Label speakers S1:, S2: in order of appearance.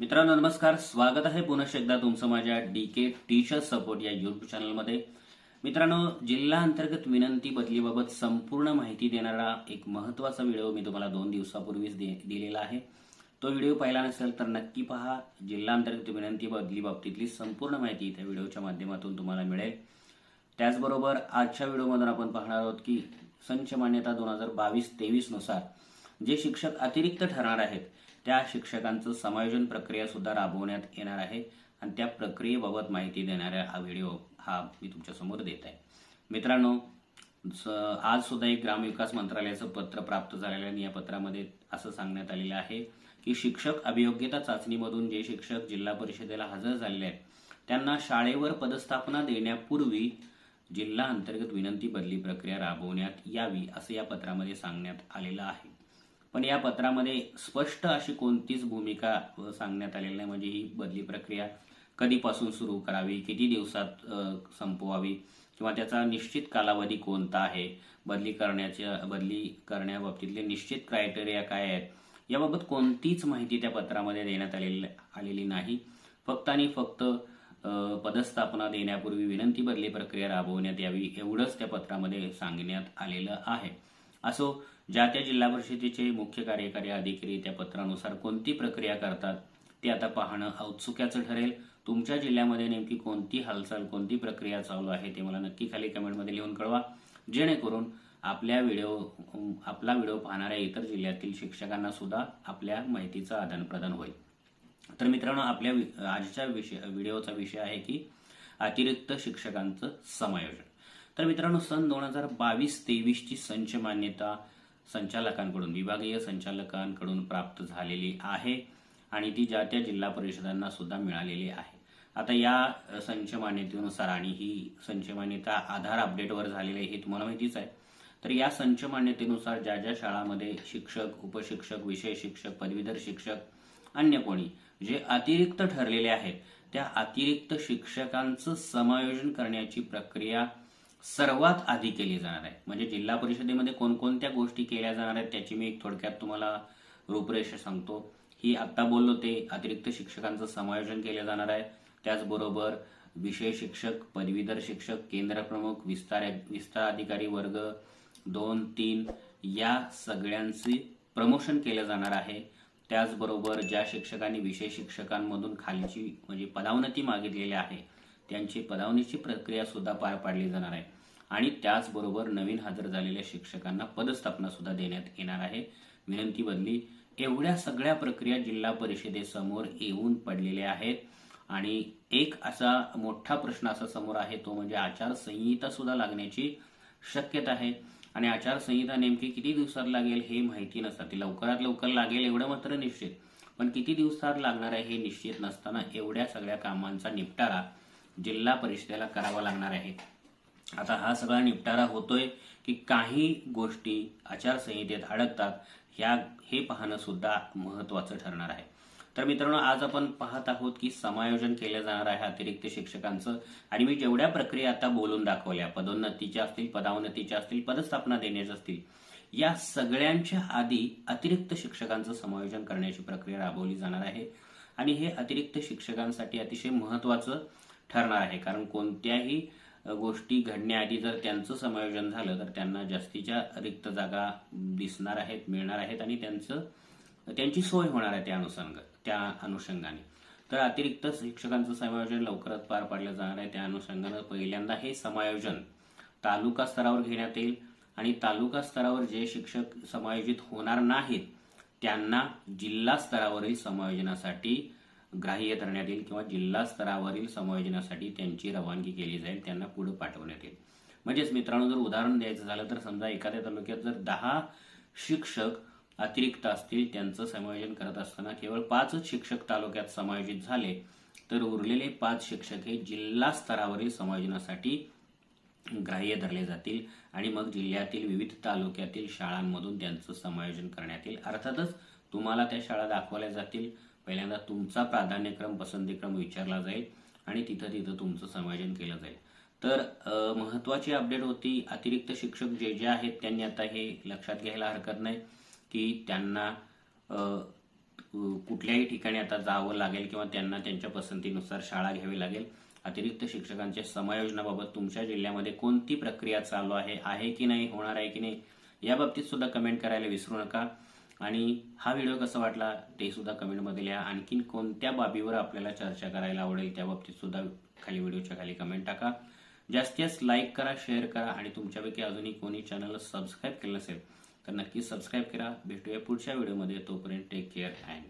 S1: मित्रांनो नमस्कार. स्वागत आहे पुनश्च एकदा तुमचं माझ्या डी के टीचर सपोर्ट या युट्यूब चॅनलमध्ये मित्रांनो जिल्हा अंतर्गत विनंती बदलीबाबत संपूर्ण माहिती देणारा एक महत्त्वाचा व्हिडिओ मी तुम्हाला दोन दिवसापूर्वीच दे दिलेला आहे. तो व्हिडिओ पाहिला नसेल तर नक्की पहा. जिल्हा अंतर्गत विनंती बदली बाबतीतली संपूर्ण माहिती त्या व्हिडिओच्या माध्यमातून तुम्हाला मिळेल. त्याचबरोबर आजच्या व्हिडिओमधून आपण पाहणार आहोत की संच मान्यता दोन हजार बावीस तेवीसनुसार जे शिक्षक अतिरिक्त ठरणार आहेत त्या शिक्षकांचं समायोजन प्रक्रिया सुद्धा राबवण्यात येणार आहे. आणि त्या प्रक्रियेबाबत माहिती देणारा हा व्हिडिओ हा मी तुमच्यासमोर देत आहे. मित्रांनो स- आज सुद्धा एक ग्रामविकास मंत्रालयाचं पत्र प्राप्त झालेलं आहे. आणि या पत्रामध्ये असं सांगण्यात आलेलं आहे की शिक्षक अभियोग्यता चाचणीमधून जे शिक्षक जिल्हा परिषदेला हजर झालेले आहेत त्यांना शाळेवर पदस्थापना देण्यापूर्वी जिल्हा अंतर्गत विनंती बदली प्रक्रिया राबवण्यात यावी असं या पत्रामध्ये सांगण्यात आलेलं आहे. पण या पत्रामध्ये स्पष्ट अशी कोणतीच भूमिका सांगण्यात आलेली नाही. म्हणजे ही बदली प्रक्रिया कधीपासून सुरू करावी? किती दिवसात संपवावी? किंवा त्याचा निश्चित कालावधी कोणता आहे? बदली करण्याच्या बदली करण्याबाबतीतले निश्चित क्रायटेरिया काय आहेत? याबाबत कोणतीच माहिती त्या पत्रामध्ये देण्यात आलेली आलेली नाही. फक्त आणि फक्त पदस्थापना देण्यापूर्वी विनंती बदली प्रक्रिया राबवण्यात यावी एवढंच त्या पत्रामध्ये सांगण्यात आलेलं आहे. असो ज्या त्या जिल्हा परिषदेचे मुख्य कार्यकारी अधिकारी त्या पत्रानुसार कोणती प्रक्रिया करतात ते आता पाहणं औत्सुक्याचं ठरेल. तुमच्या जिल्ह्यामध्ये नेमकी कोणती हालचाल कोणती प्रक्रिया चालू आहे ते मला नक्की खाली कमेंटमध्ये लिहून कळवा. जेणेकरून आपल्या व्हिडिओ आपला व्हिडिओ पाहणाऱ्या इतर जिल्ह्यातील शिक्षकांना सुद्धा आपल्या माहितीचं आदान प्रदान होईल. तर मित्रांनो आपल्या वि- आजच्या विषय व्हिडिओचा विषय आहे की अतिरिक्त शिक्षकांचं समायोजन. तर मित्रांनो सन दोन हजार बावीस तेवीसची संच मान्यता संचालकांकडून विभागीय संचालकांकडून प्राप्त झालेली आहे आणि ती ज्या त्या जिल्हा परिषदांना सुद्धा मिळालेली आहे. आता या संच मान्यतेनुसार आणि ही संच मान्यता आधार अपडेटवर झालेली आहे हे तुम्हाला माहितीच आहे. तर या संच मान्यतेनुसार ज्या ज्या शाळांमध्ये शिक्षक उपशिक्षक विषय शिक्षक पदवीधर शिक्षक अन्य कोणी जे अतिरिक्त ठरलेले आहेत त्या अतिरिक्त शिक्षकांचं समायोजन करण्याची प्रक्रिया सर्वात आधी केली जाणार आहे. म्हणजे जिल्हा परिषदेमध्ये कोणकोणत्या गोष्टी केल्या जाणार आहेत त्याची मी एक थोडक्यात तुम्हाला रूपरेषा सांगतो. ही आत्ता बोललो ते अतिरिक्त शिक्षकांचं समायोजन केलं जाणार आहे. त्याचबरोबर विषय शिक्षक पदवीधर शिक्षक केंद्र प्रमुख विस्तार विस्तार अधिकारी वर्ग दोन तीन या सगळ्यांचे प्रमोशन केलं जाणार आहे. त्याचबरोबर ज्या शिक्षकांनी विषय शिक्षकांमधून खालची म्हणजे पदावनती मागितलेली आहे त्यांची पदावनीची प्रक्रिया सुद्धा पार पाडली जाणार आहे. आणि त्याचबरोबर नवीन हजर झालेल्या शिक्षकांना पदस्थापना सुद्धा देण्यात येणार आहे. विनंती बदली एवढ्या सगळ्या प्रक्रिया जिल्हा परिषदेसमोर येऊन पडलेल्या आहेत. आणि एक असा मोठा प्रश्न असा समोर आहे तो म्हणजे आचारसंहिता सुद्धा लागण्याची शक्यता आहे. आणि आचारसंहिता नेमकी किती दिवसात लागेल हे माहिती नसतं ती लवकरात लवकर लागेल एवढं मात्र निश्चित. पण किती दिवसात लागणार आहे हे निश्चित नसताना एवढ्या सगळ्या कामांचा निपटारा जिल्हा परिषदेला करावा लागणार आहे. आता हा सगळा निपटारा होतोय की काही गोष्टी आचारसंहितेत अडकतात ह्या हे पाहणं सुद्धा महत्वाचं ठरणार आहे. तर मित्रांनो आज आपण पाहत आहोत की समायोजन केलं जाणार आहे अतिरिक्त शिक्षकांचं आणि मी जेवढ्या प्रक्रिया आता बोलून दाखवल्या पदोन्नतीच्या असतील पदावन्नतीच्या असतील पदस्थापना देण्याच्या असतील या सगळ्यांच्या आधी अतिरिक्त शिक्षकांचं समायोजन करण्याची प्रक्रिया राबवली जाणार आहे. आणि हे अतिरिक्त शिक्षकांसाठी अतिशय महत्वाचं ठरणार आहे. कारण कोणत्याही गोष्टी घडण्याआधी जर त्यांचं समायोजन झालं तर त्यांना जास्तीच्या रिक्त जागा दिसणार आहेत मिळणार आहेत आणि त्यांचं त्यांची सोय होणार आहे त्या अनुषंग त्या अनुषंगाने. तर अतिरिक्त शिक्षकांचं समायोजन लवकरच पार पाडलं जाणार आहे. त्या अनुषंगानं पहिल्यांदा हे समायोजन तालुका स्तरावर घेण्यात येईल आणि तालुका स्तरावर जे शिक्षक समायोजित होणार नाहीत त्यांना जिल्हा स्तरावरील समायोजनासाठी ग्राह्य धरण्यात येईल किंवा जिल्हा स्तरावरील समायोजनासाठी त्यांची रवानगी केली जाईल त्यांना पुढे पाठवण्यात येईल. म्हणजेच मित्रांनो जर उदाहरण द्यायचं झालं तर समजा एखाद्या तालुक्यात जर दहा शिक्षक अतिरिक्त असतील त्यांचं समायोजन करत असताना केवळ पाचच शिक्षक तालुक्यात समायोजित झाले तर उरलेले पाच शिक्षक हे जिल्हा स्तरावरील समायोजनासाठी ग्राह्य धरले जातील आणि मग जिल्ह्यातील विविध तालुक्यातील शाळांमधून त्यांचं समायोजन करण्यात येईल. अर्थातच तुम्हाला त्या शाळा दाखवल्या जातील पहिल्यांदा तुमचा प्राधान्यक्रम पसंतीक्रम विचारला जाईल आणि तिथं तिथं तुमचं समायोजन केलं जाईल. तर महत्वाची अपडेट होती अतिरिक्त शिक्षक जे जे आहेत त्यांनी आता हे लक्षात घ्यायला हरकत नाही की त्यांना कुठल्याही ठिकाणी आता जावं लागेल किंवा त्यांना त्यांच्या पसंतीनुसार शाळा घ्यावी लागेल. अतिरिक्त शिक्षकांच्या समायोजनाबाबत तुमच्या जिल्ह्यामध्ये कोणती प्रक्रिया चालू आहे आहे की नाही होणार आहे की नाही याबाबतीत सुद्धा कमेंट करायला विसरू नका. आणि हा व्हिडिओ कसा वाटला ते सुद्धा कमेंटमध्ये लिहा. आणखीन कोणत्या बाबीवर आपल्याला चर्चा करायला आवडेल त्या बाबतीत सुद्धा खाली व्हिडिओच्या खाली कमेंट टाका. जास्तीत जास्त लाईक करा शेअर करा आणि तुमच्यापैकी अजूनही कोणी चॅनलला सबस्क्राईब केलं नसेल तर नक्की सबस्क्राईब करा. भेटूया पुढच्या व्हिडिओमध्ये तोपर्यंत टेक केअर अँड